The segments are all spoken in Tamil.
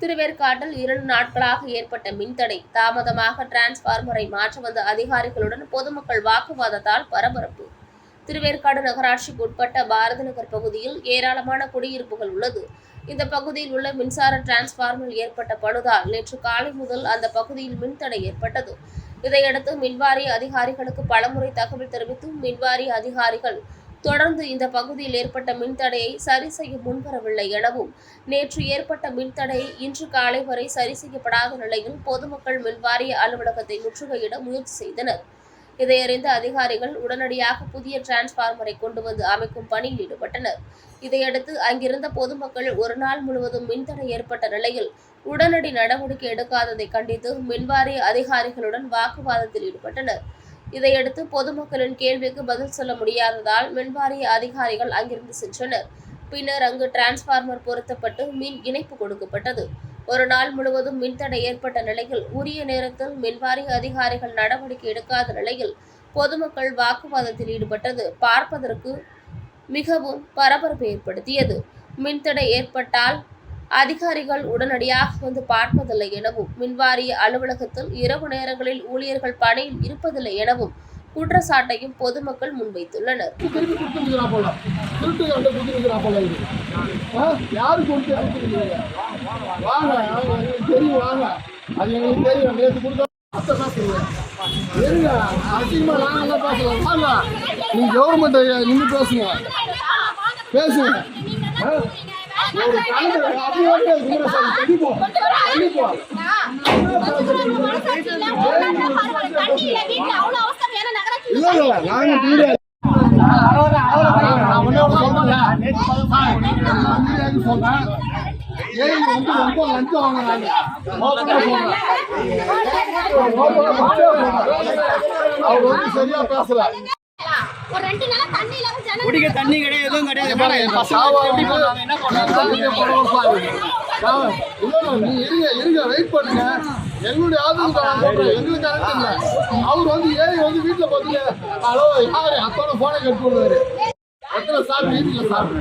திருவேற்காட்டில் இரண்டு நாட்களாக ஏற்பட்ட மின்தடை தாமதமாக டிரான்ஸ்பார்மரை மாற்ற வந்த அதிகாரிகளுடன் பொதுமக்கள் வாக்குவாதத்தால் பரபரப்பு. திருவேற்காடு நகராட்சிக்கு உட்பட்ட பாரத நகர் பகுதியில் ஏராளமான குடியிருப்புகள் உள்ளது. இந்த பகுதியில் உள்ள மின்சார டிரான்ஸ்பார்மரில் ஏற்பட்ட பழுதால் நேற்று காலை முதல் அந்த பகுதியில் மின்தடை ஏற்பட்டது. இதையடுத்து மின்வாரிய அதிகாரிகளுக்கு பலமுறை தகவல் தெரிவித்தும் மின்வாரிய அதிகாரிகள் தொடர்ந்து இந்த பகுதியில் ஏற்பட்ட மின்தடையை சரி செய்ய முன்வரவில்லை எனவும் நேற்று ஏற்பட்ட மின்தடை இன்று காலை வரை சரி செய்யப்படாத நிலையில் பொதுமக்கள் மின்வாரிய அலுவலகத்தை முற்றுகையிட முயற்சி செய்தனர். இதையறிந்த அதிகாரிகள் உடனடியாக புதிய டிரான்ஸ்பார்மரை கொண்டு வந்து அமைக்கும் பணியில் ஈடுபட்டனர். இதையடுத்து அங்கிருந்த பொதுமக்கள் ஒரு நாள் முழுவதும் மின்தடை ஏற்பட்ட நிலையில் உடனடி நடவடிக்கை எடுக்காததை கண்டித்து மின்வாரிய அதிகாரிகளுடன் வாக்குவாதத்தில் ஈடுபட்டனர். இதையடுத்து பொதுமக்களின் கேள்விக்கு பதில் சொல்ல முடியாததால் மின்வாரிய அதிகாரிகள் அங்கிருந்து சென்றனர். பின்னர் அங்கு டிரான்ஸ்பார்மர் பொருத்தப்பட்டு மின் இணைப்பு கொடுக்கப்பட்டது. ஒரு நாள் முழுவதும் மின்தடை ஏற்பட்ட நிலையில் உரிய நேரத்தில் மின்வாரிய அதிகாரிகள் நடவடிக்கை எடுக்காத நிலையில் பொதுமக்கள் வாக்குவாதத்தில் ஈடுபட்டது. பார்ப்பதற்கு மிகவும் பரபரப்பு ஏற்படுத்தியது. மின்தடை ஏற்பட்டால் அதிகாரிகள் உடனடியாக வந்து பார்ப்பதில்லை எனவும் மின்வாரிய அலுவலகத்தில் இரவு நேரங்களில் ஊழியர்கள் பணியில் இருப்பதில்லை எனவும் குற்றச்சாட்டையும் பொதுமக்கள் முன்வைத்துள்ளனர் திருட்டு நீங்க கவர்மெண்ட் நின்று பேசுங்க பேசுங்க ஒரு கண்டிப்போம் கண்டிப்போம் இல்ல. இல்ல. நாங்க வீடு வந்து ரொம்ப லஞ்சம் வாங்குறாங்க. அவர் வந்து சரியா பேசல. ஒரு ரெண்டு நாளா தண்ணி இல்லாம குடிக்க தண்ணி கிடையாது எதுவும் கிடையாது. நீ இருங்க இருங்க வெயிட் பண்ணுங்க. எங்களுடைய ஆதரவு எங்களுக்கு கரெக்ட் இல்ல. அவர் வந்து ஏறி வந்து வீட்டுல பாத்தீங்க ஹலோ யாரு? அத்தோட போனை கட்டு விடுவாரு எத்தனை சாப்பிடு ஈபில சாப்பிடு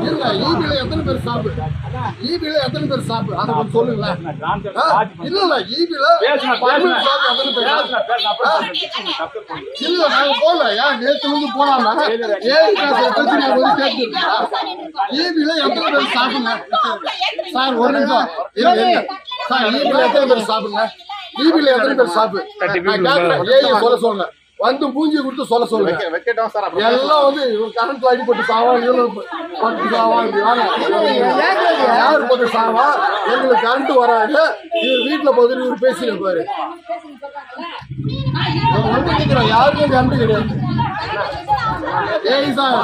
இருங்க ஈபில எத்தனை பேர் சாப்பிடு ஈபில எத்தனை பேர் சாப்பிடு அதை கொஞ்சம் சொல்லுங்களேன்? இல்ல இல்ல சாப்பிடு எத்தனை பேர்? இல்ல நாங்க போகல. ஏன் நேத்து வந்து போனாம ஏன் பேசுற பிரச்சனை வந்து கேட்டுருக்கா ஈபில எத்தனை பேர் சாப்பிடுங்க சார் ஒரு நிமிஷம். இருங்க சார் ஈபில எத்தனை பேர் சாப்பிடுங்க ஈபில எத்தனை பேர் சாப்பிடு நான் கேட்கிறேன் ஏன் சொல்ல சொல்லுங்க. வந்து மூஞ்சி கொடுத்து சொல்ல சொல்லுங்க எல்லாம் வந்து இவன் கரண்ட் அடிப்பட்டு சாவா இவன் பட்டு சாவா யார் போட்டு சாவா எங்களுக்கு கரண்ட் வராது இவர் வீட்டுல போது இவர் பேசிட்டு பாரு இவன் வந்து நிக்கிறோம் யாருக்கும் கரண்ட் கிடையாது ஏய் சார்